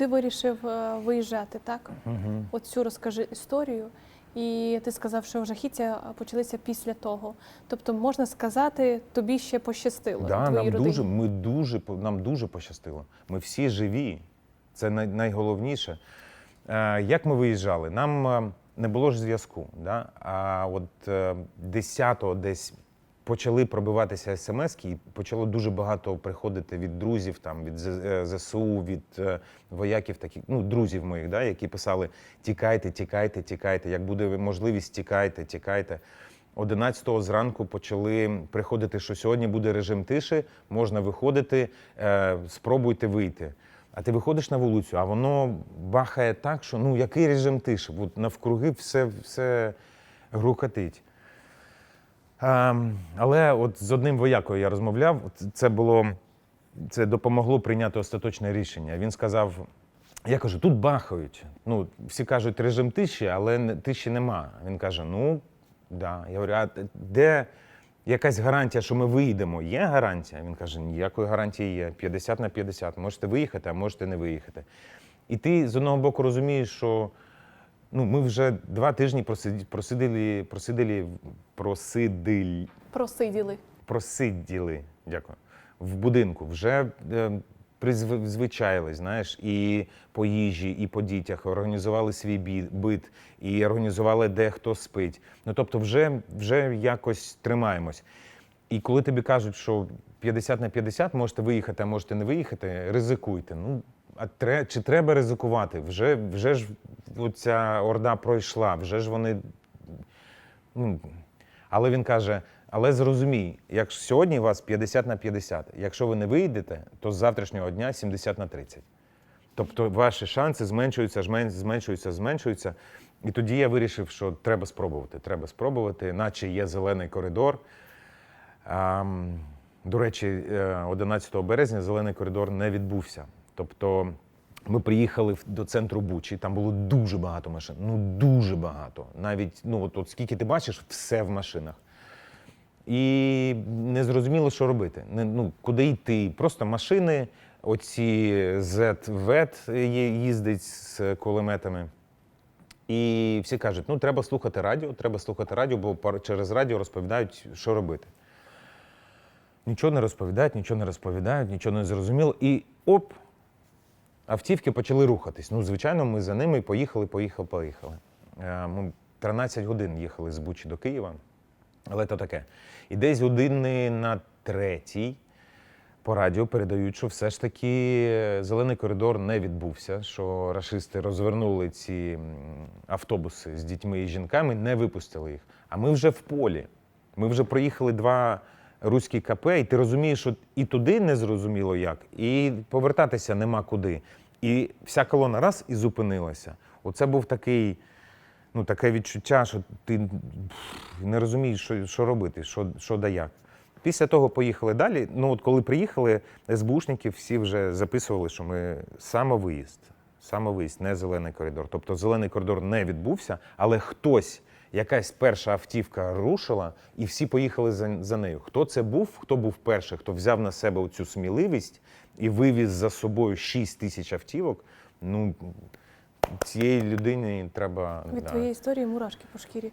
ти вирішив е, виїжджати, так? Угу. От цю розкажи історію. І ти сказав, що жахіття почалися після того. Тобто, можна сказати, тобі ще пощастило. Да, нам родині. дуже, ми дуже, нам дуже пощастило. Ми всі живі. Це най, найголовніше. Е, як ми виїжджали? Нам е, не було ж зв'язку. Да? А от е, 10-го десь почали пробиватися смски, і почало дуже багато приходити від друзів, там, від е, ЗСУ, від е, вояків, таких, ну, друзів моїх, да, які писали: тікайте, тікайте, тікайте. Як буде можливість, тікайте, тікайте. 11-го зранку почали приходити, що сьогодні буде режим тиші, можна виходити, е, спробуйте вийти. А ти виходиш на вулицю, а воно бахає так, що ну який режим тиші? От навкруги все, все грукотить. Ем, але от з одним воякою я розмовляв. Це було це допомогло прийняти остаточне рішення. Він сказав: я кажу, тут бахають. Ну, всі кажуть режим тиші, але тиші нема. Він каже: ну, да. Я говорю, а де якась гарантія, що ми виїдемо? Є гарантія? Він каже, ніякої гарантії є. 50 на 50. Можете виїхати, а можете не виїхати. І ти з одного боку розумієш, що ну, ми вже два тижні просиділи, просиділи, просиділи, просидили, Просиділи. просиділи, дякую, в будинку. Вже е, призвичаїлись, знаєш, і по їжі, і по дітях, організували свій бит, і організували, де хто спить. Ну тобто, вже, вже якось тримаємось. І коли тобі кажуть, що 50 на 50 можете виїхати, а можете не виїхати, ризикуйте. Ну, а тре, чи треба ризикувати? Вже, вже ж ця орда пройшла, вже ж вони ну, але він каже: але зрозумій, як сьогодні у вас 50 на 50, якщо ви не вийдете, то з завтрашнього дня 70 на 30. Тобто ваші шанси зменшуються, зменшуються, зменшуються. І тоді я вирішив, що треба спробувати. Треба спробувати, наче є зелений коридор. Ам, До речі, е, 11 березня зелений коридор не відбувся. Тобто ми приїхали до центру Бучі, там було дуже багато машин. Ну дуже багато. Навіть ну от, от скільки ти бачиш, все в машинах. І не зрозуміло, що робити. Не, ну, куди йти. Просто машини, оці Z-ВЕТ їздить з кулеметами. І всі кажуть, ну треба слухати радіо, треба слухати радіо, бо через радіо розповідають, що робити. Нічого не розповідають, нічого не розповідають, нічого не зрозуміло. І оп, автівки почали рухатись. Ну, звичайно, ми за ними поїхали, поїхали, поїхали. Е, Ми 13 годин їхали з Бучі до Києва, але то таке. І десь години на третій по радіо передають, що все ж таки е, зелений коридор не відбувся, що рашисти розвернули ці автобуси з дітьми і жінками, не випустили їх. А ми вже в полі. Ми вже проїхали два руські КП, і ти розумієш, що і туди не зрозуміло як, і повертатися нема куди. І вся колона раз і зупинилася. Оце був такий, ну, таке відчуття, що ти не розумієш, що, що робити, що, що да як. Після того поїхали далі. Ну, от коли приїхали, СБУшники всі вже записували, що ми самовиїзд. Самовиїзд, не зелений коридор. Тобто зелений коридор не відбувся, але хтось, якась перша автівка рушила, і всі поїхали за, за нею. Хто це був, хто був перший, хто взяв на себе цю сміливість і вивіз за собою 6 тисяч автівок. Ну, цієї людині треба. Від да. твоєї історії мурашки по шкірі.